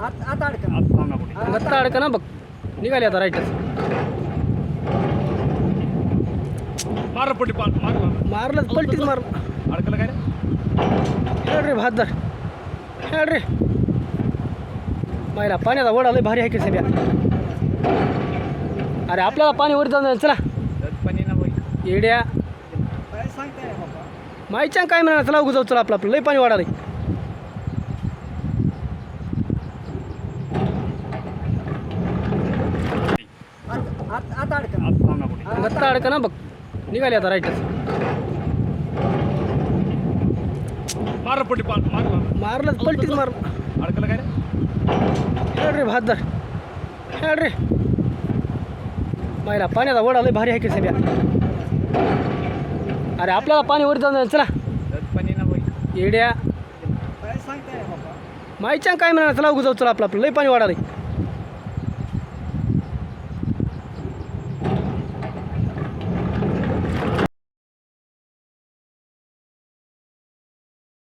आता अडका. ना बघ. निघाले आता राईटच मार पाल मार मार. मारलं पलटीच मार. अडकलं काय रे? हेड रे भातदार हेड रे. मायला पाण्याचा वडा लय भारी आहे की सध्या अरे आपल्याला पाणी वर जाऊन चला. पाणी ना येड्या. काय सांगताय रे बाबा? माहीच्या काय म्हणा चला उगं जाऊ चला आपलं आपलं. लय पाणी वाढाले आता आता- आता अडका आज गत्ता अडका ना बघ. निघाले आता राईटच मार पट्टी पाल मार मार. मारलं पलटीच मार. अडकलं काय रे? रे भातदार हेड रे. मायला पाण्याचा वडा लय भारी आहे की सध्या अरे आपल्याला पाणी वर जाऊन चला. येड्या. रे माहीच्या काय म्हणा चला उगं जाऊ चला आपलं आपलं. लय पाणी वाढाले